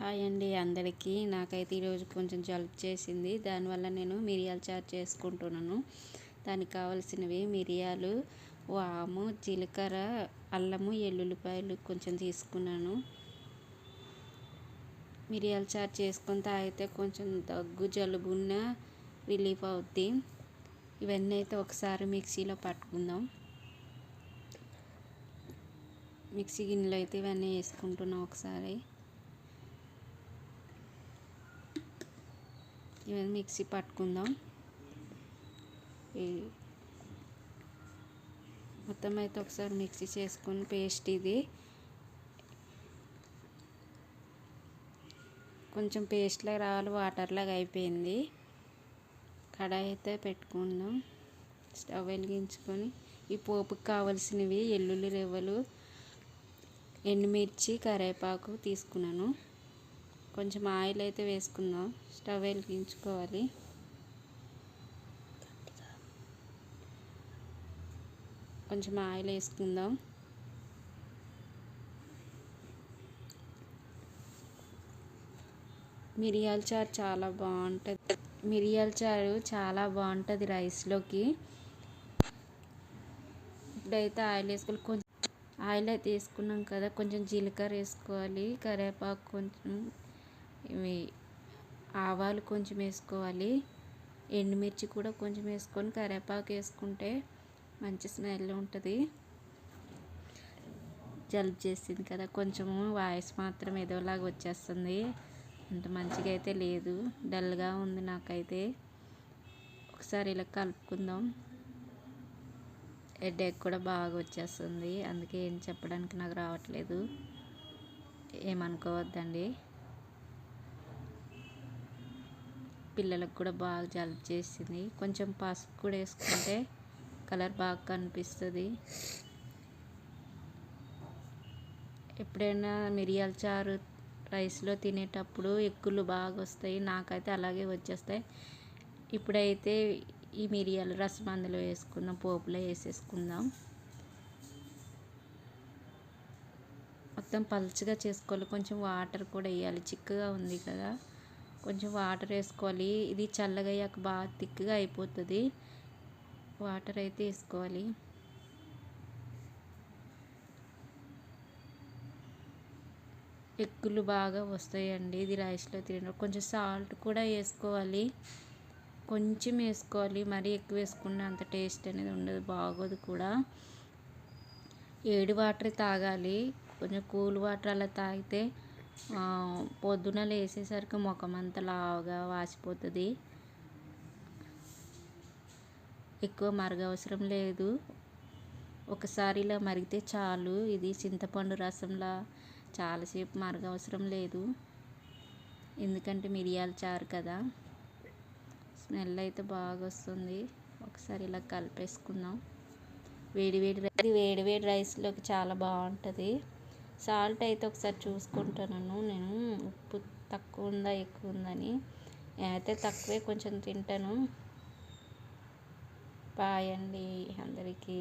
Hi అండి అందరికీ. నాకైతే ఈరోజు కొంచెం జలుబు చేసింది. దానివల్ల నేను మిరియాలు చారు చేసుకుంటున్నాను. దానికి కావాల్సినవి మిరియాలు వాము జీలకర్ర అల్లము ఎల్లుల్లిపాయలు కొంచెం తీసుకున్నాను. మిరియాల చారు చేసుకుని తాగితే కొంచెం దగ్గు జలుబు ఉన్న రిలీఫ్ అవుద్ది. ఇవన్నీ అయితే ఒకసారి మిక్సీలో పట్టుకుందాం. మిక్సీ గిన్నెలో అయితే ఇవన్నీ వేసుకుంటున్నాం ఒకసారి. ఇవన్నీ మిక్సీ పట్టుకుందాం. మొత్తం అయితే ఒకసారి మిక్సీ చేసుకొని పేస్ట్ ఇది. కొంచెం పేస్ట్లా రావాలి వాటర్లాగా అయిపోయింది. కడాయి అయితే పెట్టుకుందాం. స్టవ్ వెలిగించుకొని ఈ పోపుకి కావలసినవి ఎల్లుల్లి రెవ్వలు ఎండుమిర్చి కరివేపాకు తీసుకున్నాను. కొంచెం ఆయిల్ అయితే వేసుకుందాం. స్టవ్ వెలిగించుకోవాలి. కొంచెం ఆయిల్ వేసుకుందాం. మిరియాల చారు చాలా బాగుంటుంది. మిరియాల చారు చాలా బాగుంటుంది రైస్లోకి. ఇప్పుడైతే ఆయిల్ వేసుకోవాలి. కొంచెం ఆయిల్ అయితే వేసుకున్నాం కదా కొంచెం జీలకర్ర వేసుకోవాలి కరివేపాకు కొంచెం ఇవి ఆవాలు కొంచెం వేసుకోవాలి. ఎండుమిర్చి కూడా కొంచెం వేసుకొని కరివేపాకు వేసుకుంటే మంచి స్మెల్ ఉంటుంది. జలుబు చేసింది కదా కొంచెము వాయిస్ మాత్రం ఏదోలాగా వచ్చేస్తుంది. అంత మంచిగా అయితే లేదు. డల్గా ఉంది నాకైతే. ఒకసారి ఇలా కలుపుకుందాం. హెడేక్ కూడా బాగా వచ్చేస్తుంది. అందుకే ఏం చెప్పడానికి నాకు రావట్లేదు. ఏమనుకోవద్దండి. పిల్లలకు కూడా బాగా జలుబు చేసింది. కొంచెం పసుపు కూడా వేసుకుంటే కలర్ బాగా కనిపిస్తుంది. ఎప్పుడైనా మిరియాల చారు రైస్లో తినేటప్పుడు ఎక్కులు బాగా వస్తాయి. నాకైతే అలాగే వచ్చేస్తాయి. ఇప్పుడైతే ఈ మిరియాలు రసం అందులో వేసుకుందాం పోపులో వేసేసుకుందాం. మొత్తం పలుచగా చేసుకోవాలి. కొంచెం వాటర్ కూడా వేయాలి. చిక్కగా ఉంది కదా. కొంచెం వాటర్ వేసుకోవాలి. ఇది చల్లగా అయ్యాక బాగా థిక్గా అయిపోతుంది. వాటర్ అయితే వేసుకోవాలి. ఎక్కులు బాగా వస్తాయండి. ఇది రైస్లో తినడం. కొంచెం సాల్ట్ కూడా వేసుకోవాలి. కొంచెం వేసుకోవాలి. మరీ ఎక్కువ వేసుకున్న అంత టేస్ట్ అనేది ఉండదు. బాగోదు కూడా. ఏడు వాటర్ తాగాలి. కొంచెం కూల్ వాటర్ అలా తాగితే పొద్దున లేసేసరికి ముఖం అంతా లావుగా వాసిపోతుంది. ఎక్కువ మరగ అవసరం లేదు. ఒకసారి ఇలా మరిగితే చాలు. ఇది చింతపండు రసంలా చాలాసేపు మరగ అవసరం లేదు. ఎందుకంటే మిరియాలు చారు కదా. స్మెల్ అయితే బాగా వస్తుంది. ఒకసారి ఇలా కలిపేసుకుందాం. వేడి వేడి ఇది వేడి వేడి రైస్లోకి చాలా బాగుంటుంది. సాల్ట్ అయితే ఒకసారి చూసుకుంటున్నాను నేను ఉప్పు తక్కువ ఉందా ఎక్కువ ఉందని అయితే తక్కువే కొంచెం తింటాను. బాయ్ అండి అందరికీ.